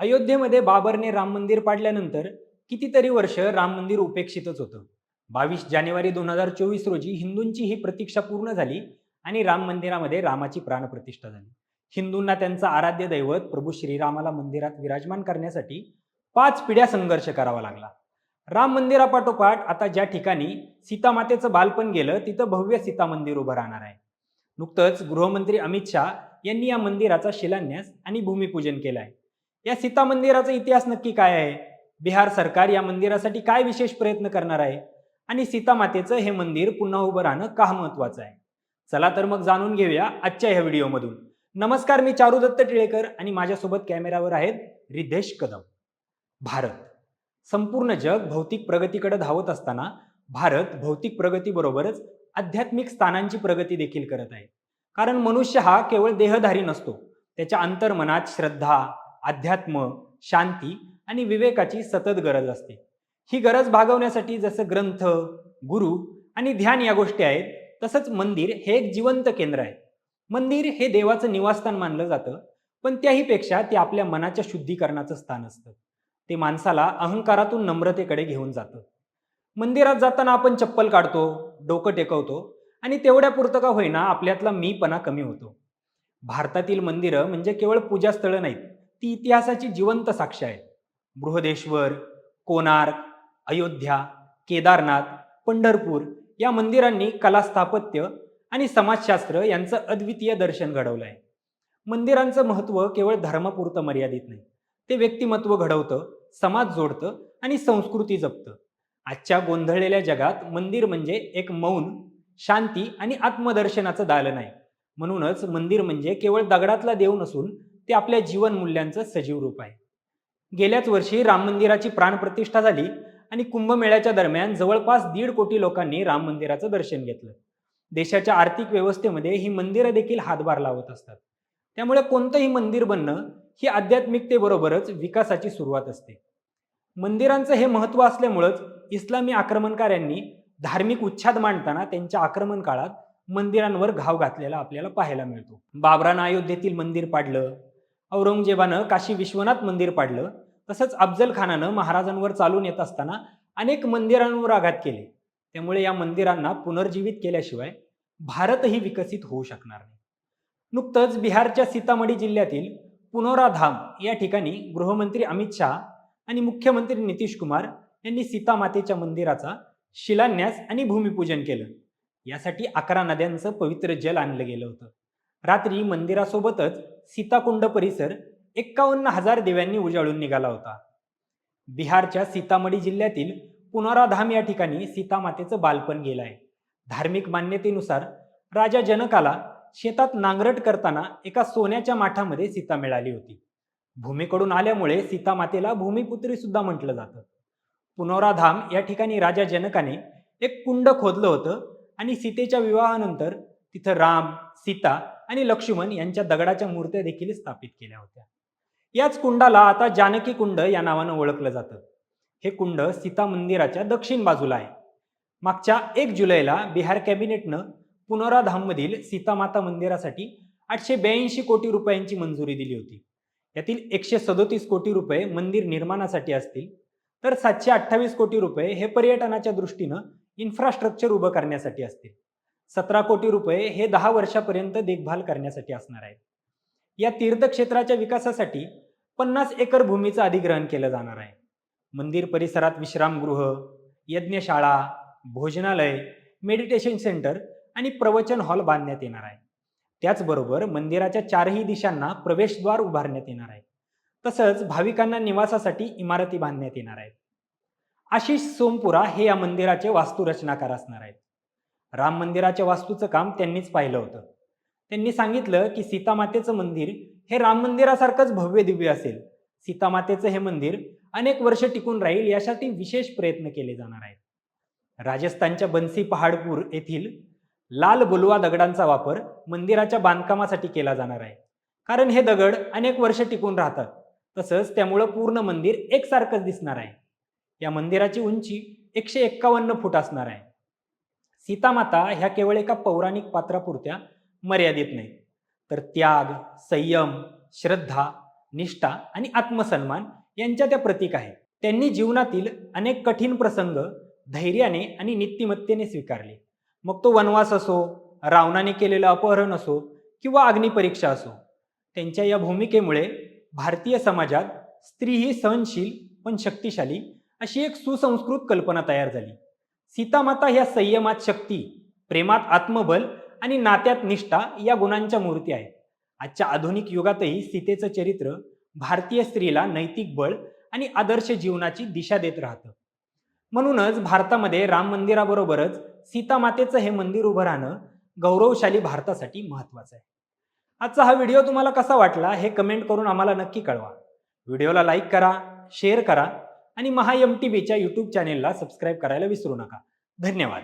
अयोध्येमध्ये बाबरने राम मंदिर पाडल्यानंतर कितीतरी वर्ष राम मंदिर उपेक्षितच होतं. बावीस जानेवारी दोन हजार चोवीस रोजी हिंदूंची ही प्रतीक्षा पूर्ण झाली आणि राम मंदिरामध्ये रामाची प्राणप्रतिष्ठा झाली. हिंदूंना त्यांचं आराध्य दैवत प्रभू श्रीरामाला मंदिरात विराजमान करण्यासाठी पाच पिढ्या संघर्ष करावा लागला. राम मंदिरापाठोपाठ आता ज्या ठिकाणी सीतामातेचं बालपण गेलं तिथं भव्य सीता मंदिर उभं राहणार आहे. नुकतंच गृहमंत्री अमित शाह यांनी या मंदिराचा शिलान्यास आणि भूमिपूजन केलं आहे. या सीता मंदिराचा इतिहास नक्की काय आहे? बिहार सरकार या मंदिरासाठी काय विशेष प्रयत्न करणार आहे? आणि सीता मातेचं हे मंदिर पुन्हा उभं राहणं का महत्वाचं आहे? चला तर मग जाणून घेऊया आजच्या ह्या व्हिडिओमधून. नमस्कार मी चारू दत्त टिळेकर आणि माझ्यासोबत कॅमेरावर आहेत रिद्धेश कदम. भारत. संपूर्ण जग भौतिक प्रगतीकडे धावत असताना भारत भौतिक प्रगतीबरोबरच आध्यात्मिक स्थानांची प्रगती देखील करत आहे. कारण मनुष्य हा केवळ देहधारी नसतो. त्याच्या अंतर्मनात श्रद्धा अध्यात्म शांती आणि विवेकाची सतत गरज असते. ही गरज भागवण्यासाठी जसं ग्रंथ गुरु आणि ध्यान या गोष्टी आहेत तसंच मंदिर हे एक जिवंत केंद्र आहे. मंदिर हे देवाचं निवासस्थान मानलं जातं पण त्याहीपेक्षा ते आपल्या मनाच्या शुद्धीकरणाचं स्थान असतं. ते माणसाला अहंकारातून नम्रतेकडे घेऊन जातं. मंदिरात जाताना आपण चप्पल काढतो डोकं टेकवतो आणि तेवढ्या पुरतं का होईना आपल्यातला मीपणा कमी होतो. भारतातील मंदिरं म्हणजे केवळ पूजास्थळं नाहीत ती इतिहासाची जिवंत साक्ष आहे. बृहदेश्वर कोणार्क अयोध्या केदारनाथ पंढरपूर या मंदिरांनी कला स्थापत्य आणि समाजशास्त्र यांचं अद्वितीय दर्शन घडवलं आहे मंदिरांचं महत्त्व केवळ धर्मापुरतं मर्यादित नाही. ते व्यक्तिमत्व घडवतं समाज जोडतं आणि संस्कृती जपतं. आजच्या गोंधळलेल्या जगात मंदिर म्हणजे एक मौन शांती आणि आत्मदर्शनाचं दालन आहे. म्हणूनच मंदिर म्हणजे केवळ दगडातला देव नसून ते आपल्या जीवन मूल्यांचं सजीव रूप आहे. गेल्याच वर्षी राम मंदिराची प्राणप्रतिष्ठा झाली आणि कुंभमेळ्याच्या दरम्यान जवळपास दीड कोटी लोकांनी राम मंदिराचं दर्शन घेतलं. देशाच्या आर्थिक व्यवस्थेमध्ये ही मंदिरं देखील हातभार लावत असतात. त्यामुळे कोणतंही मंदिर बनणं ही आध्यात्मिकतेबरोबरच विकासाची सुरुवात असते. मंदिरांचं हे महत्त्व असल्यामुळंच इस्लामी आक्रमणकाऱ्यांनी धार्मिक उच्छाद मांडताना त्यांच्या आक्रमण काळात मंदिरांवर घाव घातलेला आपल्याला पाहायला मिळतो. बाबरानं अयोध्येतील मंदिर पाडलं औरंगजेबानं काशी विश्वनाथ मंदिर पाडलं तसंच अफजल खानानं महाराजांवर चालून येत असताना अनेक मंदिरांवर आघात केले. त्यामुळे या मंदिरांना पुनर्जीवित केल्याशिवाय भारतही विकसित होऊ शकणार नाही. नुकतंच बिहारच्या सीतामढी जिल्ह्यातील पुनोराधाम या ठिकाणी गृहमंत्री अमित शहा आणि मुख्यमंत्री नितीश कुमार यांनी सीतामातेच्या मंदिराचा शिलान्यास आणि भूमिपूजन केलं. यासाठी अकरा नद्यांचं पवित्र जल आणलं गेलं होतं. रात्री मंदिरासोबतच सीताकुंड परिसर एक्कावन्न हजार दिव्यांनी उजाळून निघाला होता. बिहारच्या सीतामढी जिल्ह्यातील पुनराधाम या ठिकाणी सीतामातेचं बालपण गेलं आहे धार्मिक मान्यतेनुसार राजा जनकाला शेतात नांगरट करताना एका सोन्याच्या माठामध्ये सीता मिळाली होती. भूमीकडून आल्यामुळे सीतामातेला भूमिपुत्री सुद्धा म्हटलं जातं. पुनोराधाम या ठिकाणी राजा जनकाने एक कुंड खोदलं होतं आणि सीतेच्या विवाहानंतर तिथं राम सीता आणि लक्ष्मण यांच्या दगडाच्या मूर्त्या देखील स्थापित केल्या होत्या. याच कुंडाला आता जानकी कुंड या नावानं ओळखलं जातं. हे कुंड सीता मंदिराच्या दक्षिण बाजूला आहे. मागच्या एक जुलैला बिहार कॅबिनेटनं पुनराधाममधील सीतामाता मंदिरासाठी आठशे ब्याऐंशी कोटी रुपयांची मंजुरी दिली होती. यातील एकशे सदोतीस कोटी रुपये मंदिर निर्माणासाठी असतील तर सातशे अठ्ठावीस कोटी रुपये हे पर्यटनाच्या दृष्टीनं इन्फ्रास्ट्रक्चर उभं करण्यासाठी असतील. सतरा कोटी रुपये हे दहा वर्षापर्यंत देखभाल करण्यासाठी असणार आहेत. या तीर्थक्षेत्राच्या विकासासाठी पन्नास एकर भूमीचं अधिग्रहण केलं जाणार आहे. मंदिर परिसरात विश्रामगृह यज्ञशाळा भोजनालय मेडिटेशन सेंटर आणि प्रवचन हॉल बांधण्यात येणार आहे. त्याचबरोबर मंदिराच्या चारही दिशांना प्रवेशद्वार उभारण्यात येणार आहे. तसंच भाविकांना निवासासाठी इमारती बांधण्यात येणार आहेत. आशिष सोमपुरा हे या मंदिराचे वास्तुरचनाकार असणार आहेत. राम मंदिराच्या वास्तूचं काम त्यांनीच पाहिलं होतं. त्यांनी सांगितलं की सीतामातेचं मंदिर हे राम मंदिरासारखंच भव्य दिव्य असेल. सीतामातेचं हे मंदिर अनेक वर्ष टिकून राहील यासाठी विशेष प्रयत्न केले जाणार आहेत. राजस्थानच्या बन्सी पहाडपूर येथील लाल बुलवा दगडांचा वापर मंदिराच्या बांधकामासाठी केला जाणार आहे. कारण हे दगड अनेक वर्ष टिकून राहतात. तसंच त्यामुळं पूर्ण मंदिर एकसारखंच दिसणार आहे. या मंदिराची उंची एकशे एक्कावन्न फूट असणार आहे. सीतामाता ह्या केवळ एका पौराणिक पात्रापुरत्या मर्यादित नाहीत तर त्याग संयम श्रद्धा निष्ठा आणि आत्मसन्मान यांच्या त्या प्रतीक आहेत त्यांनी जीवनातील अनेक कठीण प्रसंग धैर्याने आणि नीतिमत्तेने स्वीकारले. मग तो वनवास असो रावणाने केलेलं अपहरण असो किंवा अग्निपरीक्षा असो त्यांच्या या भूमिकेमुळे भारतीय समाजात स्त्री ही सहनशील पण शक्तिशाली अशी एक सुसंस्कृत कल्पना तयार झाली. सीतामाता ह्या संयमात शक्ती प्रेमात आत्मबल आणि नात्यात निष्ठा या गुणांच्या मूर्ती आहेत. आजच्या आधुनिक युगातही सीतेचं चरित्र भारतीय स्त्रीला नैतिक बळ आणि आदर्श जीवनाची दिशा देत राहतं. म्हणूनच भारतामध्ये राम मंदिराबरोबरच सीतामातेचं हे मंदिर उभं राहणं गौरवशाली भारतासाठी महत्वाचं आहे. आजचा हा व्हिडिओ तुम्हाला कसा वाटला हे कमेंट करून आम्हाला नक्की कळवा. व्हिडिओला लाईक करा शेअर करा आणि महा एम टी बीच्या यूट्यूब चॅनेलला सबस्क्राईब करायला विसरू नका. धन्यवाद.